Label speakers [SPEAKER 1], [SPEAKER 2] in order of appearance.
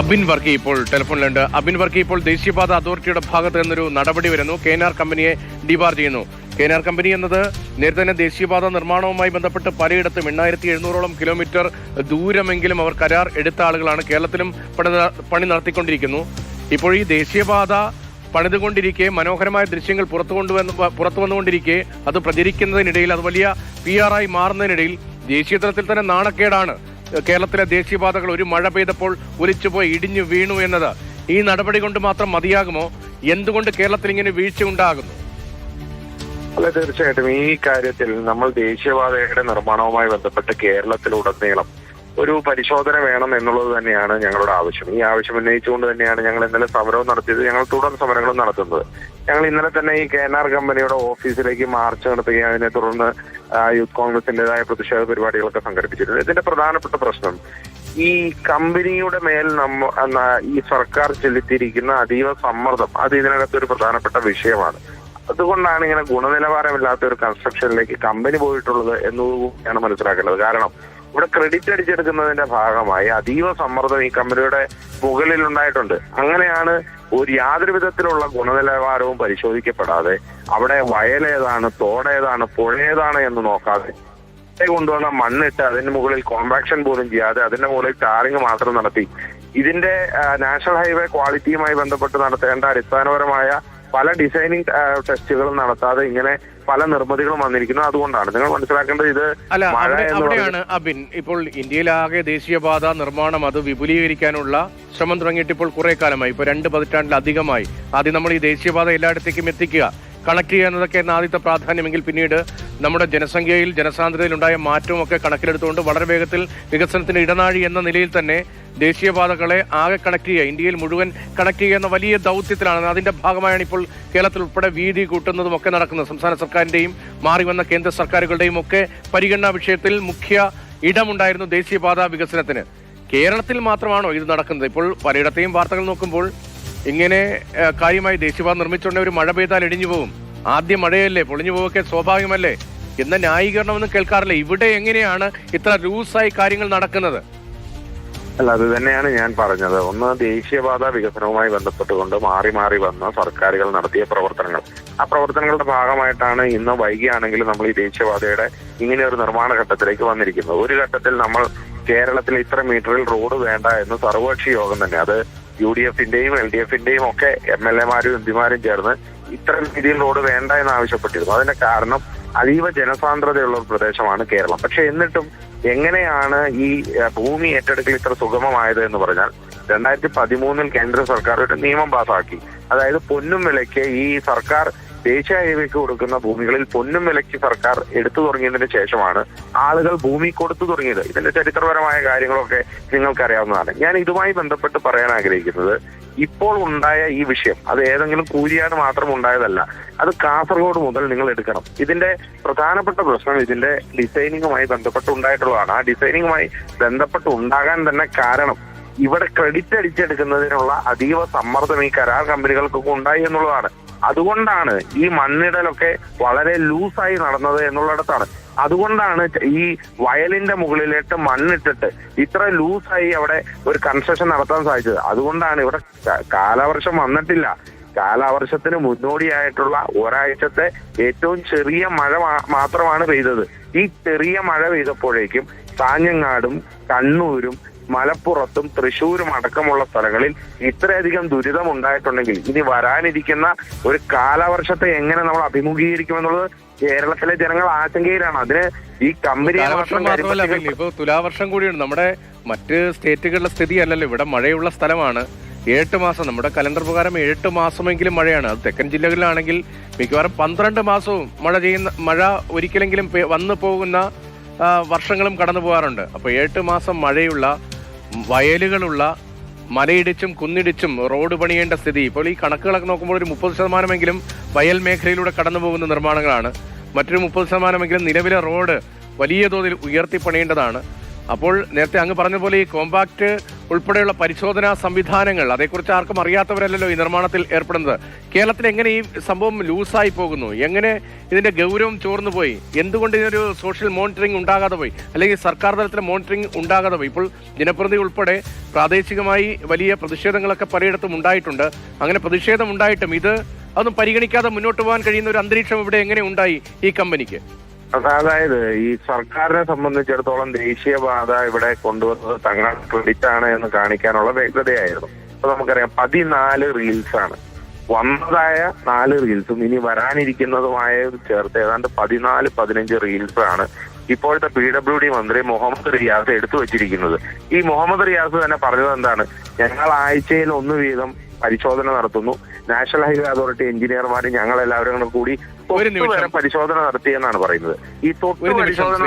[SPEAKER 1] അബിൻ വർക്കി ഇപ്പോൾ ടെലിഫോണിലുണ്ട്. അബിൻ വർക്കി ഇപ്പോൾ ദേശീയപാത അതോറിറ്റിയുടെ ഭാഗത്ത് നിന്നൊരു നടപടി വരുന്നു. കെ കമ്പനിയെ ഡിബാർ ചെയ്യുന്നു. കെ കമ്പനി എന്നത് നേരത്തെ തന്നെ ദേശീയപാത നിർമ്മാണവുമായി ബന്ധപ്പെട്ട് പലയിടത്തും എണ്ണായിരത്തി എഴുന്നൂറോളം കിലോമീറ്റർ ദൂരമെങ്കിലും അവർ കരാർ എടുത്ത ആളുകളാണ് കേരളത്തിലും പണി പണി നടത്തിക്കൊണ്ടിരിക്കുന്നു. ഇപ്പോൾ ഈ ദേശീയപാത പണിതുകൊണ്ടിരിക്കെ മനോഹരമായ ദൃശ്യങ്ങൾ പുറത്തു കൊണ്ടുവന്ന് പുറത്തു വന്നുകൊണ്ടിരിക്കെ അത് പ്രചരിക്കുന്നതിനിടയിൽ അത് വലിയ പി ആർ ആയി മാറുന്നതിനിടയിൽ ദേശീയ തലത്തിൽ തന്നെ നാണക്കേടാണ്. കേരളത്തിലെ ദേശീയപാതകൾ ഒരു മഴ പെയ്തപ്പോൾ ഒലിച്ചുപോയി ഇടിഞ്ഞു വീണു എന്നത് ഈ നടപടി കൊണ്ട് മാത്രം മതിയാകുമോ? എന്തുകൊണ്ട് കേരളത്തിൽ ഇങ്ങനെ വീഴ്ച ഉണ്ടാകുന്നു?
[SPEAKER 2] അല്ല തീർച്ചയായിട്ടും ഈ കാര്യത്തിൽ നമ്മൾ ദേശീയപാതയുടെ നിർമ്മാണവുമായി ബന്ധപ്പെട്ട് കേരളത്തിലുടനീളം ഒരു പരിശോധന വേണം എന്നുള്ളത് തന്നെയാണ് ഞങ്ങളുടെ ആവശ്യം. ഈ ആവശ്യം ഉന്നയിച്ചുകൊണ്ട് തന്നെയാണ് ഞങ്ങൾ ഇന്നലെ സമരവും നടത്തിയത്. ഞങ്ങൾ തുടർ സമരങ്ങളും നടത്തുന്നത്. ഞങ്ങൾ ഇന്നലെ തന്നെ ഈ കെ കമ്പനിയുടെ ഓഫീസിലേക്ക് മാർച്ച് നടത്തുകയും അതിനെ തുടർന്ന് യൂത്ത് കോൺഗ്രസിന്റേതായ പ്രതിഷേധ പരിപാടികളൊക്കെ സംഘടിപ്പിച്ചിരുന്നു ഇതിന്റെ പ്രധാനപ്പെട്ട പ്രശ്നം ഈ കമ്പനിയുടെ മേൽ നമ്മ ഈ സർക്കാർ ചെലുത്തിയിരിക്കുന്ന അതീവ സമ്മർദ്ദം അത് ഇതിനകത്ത് ഒരു പ്രധാനപ്പെട്ട വിഷയമാണ്. അതുകൊണ്ടാണ് ഇങ്ങനെ ഗുണനിലവാരമില്ലാത്ത ഒരു കൺസ്ട്രക്ഷനിലേക്ക് കമ്പനി പോയിട്ടുള്ളത് എന്നതാണ് മനസ്സിലാക്കേണ്ടത്. കാരണം ഇവിടെ ക്രെഡിറ്റ് അടിച്ചെടുക്കുന്നതിന്റെ ഭാഗമായി അതീവ സമ്മർദ്ദം ഈ കമ്പനിയുടെ മുകളിൽ ഉണ്ടായിട്ടുണ്ട് അങ്ങനെയാണ് ഒരു യാതൊരു വിധത്തിലുള്ള ഗുണനിലവാരവും പരിശോധിക്കപ്പെടാതെ അവിടെ വയലേതാണ് തോടേതാണ് പുഴയേതാണ് എന്ന് നോക്കാതെ കൊണ്ടുവന്ന മണ്ണിട്ട് അതിന് മുകളിൽ കോമ്പാക്ഷൻ പോലും ചെയ്യാതെ അതിന്റെ മുകളിൽ ടാറിങ് മാത്രം നടത്തി. ഇതിന്റെ നാഷണൽ ഹൈവേ ക്വാളിറ്റിയുമായി ബന്ധപ്പെട്ട് നടത്തേണ്ട അടിസ്ഥാനപരമായ പല ഡിസൈനിങ് ടെസ്റ്റുകളും നടത്താതെ ഇങ്ങനെ പല നിർമ്മിതികളും വന്നിരിക്കുന്നു. അതുകൊണ്ടാണ്. നിങ്ങൾ മനസ്സിലാക്കേണ്ടത് ഇത്
[SPEAKER 1] അല്ല അവിടെയാണ് അബിൻ. ഇപ്പോൾ ഇന്ത്യയിലാകെ ദേശീയപാത നിർമ്മാണം അത് വിപുലീകരിക്കാനുള്ള ശ്രമം തുടങ്ങിയിട്ട് ഇപ്പോൾ കുറെ കാലമായി. ഇപ്പൊ രണ്ട് പതിറ്റാണ്ടിലധികമായി. ആദ്യം നമ്മൾ ഈ ദേശീയപാത എല്ലായിടത്തേക്കും എത്തിക്കുക കണക്ട് ചെയ്യുക എന്നതൊക്കെ എന്ന ആദ്യത്തെ പ്രാധാന്യമെങ്കിൽ പിന്നീട് നമ്മുടെ ജനസംഖ്യയിൽ ജനസാന്ദ്രതയിൽ ഉണ്ടായ മാറ്റവും ഒക്കെ കണക്കിലെടുത്തുകൊണ്ട് വളരെ വേഗത്തിൽ വികസനത്തിന്റെ ഇടനാഴി എന്ന നിലയിൽ തന്നെ ദേശീയപാതകളെ ആകെ കണക്ട് ചെയ്യുക ഇന്ത്യയിൽ മുഴുവൻ കണക്ട് ചെയ്യുക എന്ന വലിയ ദൗത്യത്തിലാണ്. അതിന്റെ ഭാഗമായാണ് ഇപ്പോൾ കേരളത്തിൽ ഉൾപ്പെടെ വീതി കൂട്ടുന്നതും ഒക്കെ നടക്കുന്നത്. സംസ്ഥാന സർക്കാരിന്റെയും മാറി വന്ന കേന്ദ്ര സർക്കാരുകളുടെയും ഒക്കെ പരിഗണനാ വിഷയത്തിൽ മുഖ്യ ഇടമുണ്ടായിരുന്നു ദേശീയപാത വികസനത്തിന്. കേരളത്തിൽ മാത്രമാണോ ഇത് നടക്കുന്നത്? ഇപ്പോൾ പലയിടത്തെയും വാർത്തകൾ നോക്കുമ്പോൾ ഇങ്ങനെ കാര്യമായി ദേശീയപാത നിർമ്മിച്ചുകൊണ്ട് ഒരു മഴ പെയ്താൽ ഇടിഞ്ഞു പോകും ആദ്യം മഴയല്ലേ പൊളിഞ്ഞു പോവൊക്കെ സ്വാഭാവികമല്ലേ? എന്ന ന്യായീകരണമൊന്നും കേൾക്കാറില്ല. ഇവിടെ എങ്ങനെയാണ് ഇത്ര ലൂസായി കാര്യങ്ങൾ നടക്കുന്നത്?
[SPEAKER 2] അല്ല അത് തന്നെയാണ് ഞാൻ പറഞ്ഞത്. ഒന്ന് ദേശീയപാത വികസനവുമായി ബന്ധപ്പെട്ടുകൊണ്ട് മാറി മാറി വന്ന സർക്കാരുകൾ നടത്തിയ പ്രവർത്തനങ്ങൾ. ആ പ്രവർത്തനങ്ങളുടെ ഭാഗമായിട്ടാണ് ഇന്ന് വൈകിയാണെങ്കിലും നമ്മൾ ഈ ദേശീയപാതയുടെ ഇങ്ങനെ ഒരു നിർമ്മാണ ഘട്ടത്തിലേക്ക് വന്നിരിക്കുന്നത്. ഒരു ഘട്ടത്തിൽ നമ്മൾ കേരളത്തിൽ ഇത്ര മീറ്ററിൽ റോഡ് വേണ്ട എന്ന് സർവകക്ഷി യോഗം തന്നെ അത് യു ഡി എഫിന്റെയും എൽ ഡി എഫിന്റെയും ഒക്കെ എം എൽ എമാരും എം പിമാരും ചേർന്ന് ഇത്തരം രീതിയിൽ റോഡ് വേണ്ട എന്ന് ആവശ്യപ്പെട്ടിരുന്നു. അതിന്റെ കാരണം അതീവ ജനസാന്ദ്രതയുള്ള ഒരു പ്രദേശമാണ് കേരളം. പക്ഷെ എന്നിട്ടും എങ്ങനെയാണ് ഈ ഭൂമി ഏറ്റെടുക്കൽ ഇത്ര സുഗമമായത് എന്ന് പറഞ്ഞാൽ രണ്ടായിരത്തി പതിമൂന്നിൽ കേന്ദ്ര സർക്കാർ ഒരു നിയമം പാസാക്കി. അതായത് പൊന്നും വിലയ്ക്ക് ഈ സർക്കാർ ദേശീയ ഹൈവേക്ക് കൊടുക്കുന്ന ഭൂമികളിൽ പൊന്നും വിലയ്ക്ക് സർക്കാർ എടുത്തു തുടങ്ങിയതിന് ശേഷമാണ് ആളുകൾ ഭൂമി കൊടുത്തു തുടങ്ങിയത്. ഇതിന്റെ ചരിത്രപരമായ കാര്യങ്ങളൊക്കെ നിങ്ങൾക്കറിയാവുന്നതാണ്. ഞാൻ ഇതുമായി ബന്ധപ്പെട്ട് പറയാൻ ആഗ്രഹിക്കുന്നത് ഇപ്പോൾ ഉണ്ടായ ഈ വിഷയം അത് ഏതെങ്കിലും കൂലിയാണ് മാത്രം ഉണ്ടായതല്ല അത് കാസർഗോഡ് മുതൽ നിങ്ങൾ എടുക്കണം. ഇതിന്റെ പ്രധാനപ്പെട്ട പ്രശ്നം ഇതിന്റെ ഡിസൈനിങ്ങുമായി ബന്ധപ്പെട്ട് ഉണ്ടായിട്ടുള്ളതാണ് ആ ഡിസൈനിങ്ങുമായി ബന്ധപ്പെട്ട് ഉണ്ടാകാൻ തന്നെ കാരണം ഇവിടെ ക്രെഡിറ്റ് അടിച്ചെടുക്കുന്നതിനുള്ള അതീവ സമ്മർദ്ദം ഈ കരാർ കമ്പനികൾക്കൊക്കെ ഉണ്ടായി എന്നുള്ളതാണ്. അതുകൊണ്ടാണ് ഈ മണ്ണിടലൊക്കെ വളരെ ലൂസായി നടന്നത് എന്നുള്ളിടത്താണ്. അതുകൊണ്ടാണ് ഈ വയലിന്റെ മുകളിലിട്ട് മണ്ണിട്ടിട്ട് ഇത്ര ലൂസായി അവിടെ ഒരു കൺസ്ട്രക്ഷൻ നടത്താൻ സാധിച്ചത്. അതുകൊണ്ടാണ് ഇവിടെ കാലവർഷം വന്നിട്ടില്ല. കാലവർഷത്തിന് മുന്നോടിയായിട്ടുള്ള ഒരാഴ്ചത്തെ ഏറ്റവും ചെറിയ മഴ മാത്രമാണ് പെയ്തത്. ഈ ചെറിയ മഴ പെയ്തപ്പോഴേക്കും കാഞ്ഞങ്ങാടും കണ്ണൂരും മലപ്പുറത്തും തൃശ്ശൂരും അടക്കമുള്ള സ്ഥലങ്ങളിൽ ഇത്രയധികം ദുരിതം ഉണ്ടായിട്ടുണ്ടെങ്കിൽ ഇനി വരാനിരിക്കുന്ന ഒരു കാലവർഷത്തെ എങ്ങനെ നമ്മൾ അഭിമുഖീകരിക്കുമെന്നുള്ളത് കേരളത്തിലെ ജനങ്ങൾ ആശങ്കയിലാണ്. അതിന് ഈ കമ്പനി
[SPEAKER 1] മാത്രമല്ല ഇപ്പൊ തുലാവർഷം കൂടിയാണ്. നമ്മുടെ മറ്റ് സ്റ്റേറ്റുകളിലെ സ്ഥിതി അല്ലല്ലോ. ഇവിടെ മഴയുള്ള സ്ഥലമാണ്. എട്ട് മാസം നമ്മുടെ കലണ്ടർ പ്രകാരം എട്ട് മാസമെങ്കിലും മഴയാണ്. അത് തെക്കൻ ജില്ലകളിലാണെങ്കിൽ മിക്കവാറും പന്ത്രണ്ട് മാസവും മഴ ചെയ്യുന്ന മഴ ഒരിക്കലെങ്കിലും വന്നു പോകുന്ന വർഷങ്ങളും കടന്നു പോകാറുണ്ട്. അപ്പോൾ എട്ട് മാസം മഴയുള്ള വയലുകളുള്ള മലയിടിച്ചും കുന്നിടിച്ചും റോഡ് പണിയേണ്ട സ്ഥിതി. ഇപ്പോൾ ഈ കണക്കുകളൊക്കെ നോക്കുമ്പോൾ ഒരു മുപ്പത് ശതമാനമെങ്കിലും വയൽ മേഖലയിലൂടെ കടന്നു പോകുന്ന നിർമ്മാണങ്ങളാണ്. മറ്റൊരു മുപ്പത് ശതമാനമെങ്കിലും നിലവിലെ റോഡ് വലിയ തോതിൽ ഉയർത്തി പണിയേണ്ടതാണ്. അപ്പോൾ നേരത്തെ അങ്ങ് പറഞ്ഞ പോലെ ഈ കോമ്പാക്ട് ഉൾപ്പെടെയുള്ള പരിശോധനാ സംവിധാനങ്ങൾ അതേക്കുറിച്ച് ആർക്കും അറിയാത്തവരല്ലല്ലോ ഈ നിർമ്മാണത്തിൽ ഏർപ്പെടുന്നത്. കേരളത്തിൽ എങ്ങനെ ഈ സംഭവം ലൂസായി പോകുന്നു? എങ്ങനെ ഇതിന്റെ ഗൗരവം ചോർന്നു പോയി? എന്തുകൊണ്ട് ഇതിനൊരു സോഷ്യൽ മോണിറ്ററിംഗ് ഉണ്ടാകാതെ പോയി? അല്ലെങ്കിൽ സർക്കാർ തലത്തിലെ മോണിറ്ററിംഗ് ഉണ്ടാകാതെ പോയി? ഇപ്പോൾ ജനപ്രതി ഉൾപ്പെടെ പ്രാദേശികമായി വലിയ പ്രതിഷേധങ്ങളൊക്കെ പലയിടത്തും ഉണ്ടായിട്ടുണ്ട്. അങ്ങനെ പ്രതിഷേധം ഉണ്ടായിട്ടും ഇത് അതൊന്നും പരിഗണിക്കാതെ മുന്നോട്ട് പോകാൻ കഴിയുന്ന ഒരു അന്തരീക്ഷം ഇവിടെ എങ്ങനെ ഉണ്ടായി ഈ കമ്പനിക്ക്?
[SPEAKER 2] അതായത് ഈ സർക്കാരിനെ സംബന്ധിച്ചിടത്തോളം ദേശീയപാത ഇവിടെ കൊണ്ടുവന്നത് തങ്ങൾ ക്രെഡിറ്റ് ആണ് എന്ന് കാണിക്കാനുള്ള വ്യക്തതയായിരുന്നു അപ്പൊ നമുക്കറിയാം പതിനാല് റീൽസ് ആണ്. വന്നതായ നാല് റീൽസും ഇനി വരാനിരിക്കുന്നതുമായ ചേർത്ത് ഏതാണ്ട് പതിനാല് പതിനഞ്ച് റീൽസ് ആണ് ഇപ്പോഴത്തെ പി ഡബ്ല്യു ഡി മന്ത്രി മുഹമ്മദ് റിയാസ് എടുത്തു വെച്ചിരിക്കുന്നത്. ഈ മുഹമ്മദ് റിയാസ് തന്നെ പറഞ്ഞത് എന്താണ്? ഞങ്ങൾ ആഴ്ചയിൽ ഒന്ന് വീതം പരിശോധന നടത്തുന്നു. നാഷണൽ ഹൈവേ അതോറിറ്റി എഞ്ചിനീയർമാർ ഞങ്ങൾ എല്ലാവരും കൂടി
[SPEAKER 1] ഒരു നിമിഷം.
[SPEAKER 2] പരിശോധന നടത്തിയെന്നാണ് പറയുന്നത് ഈ തൊട്ടു പരിശോധന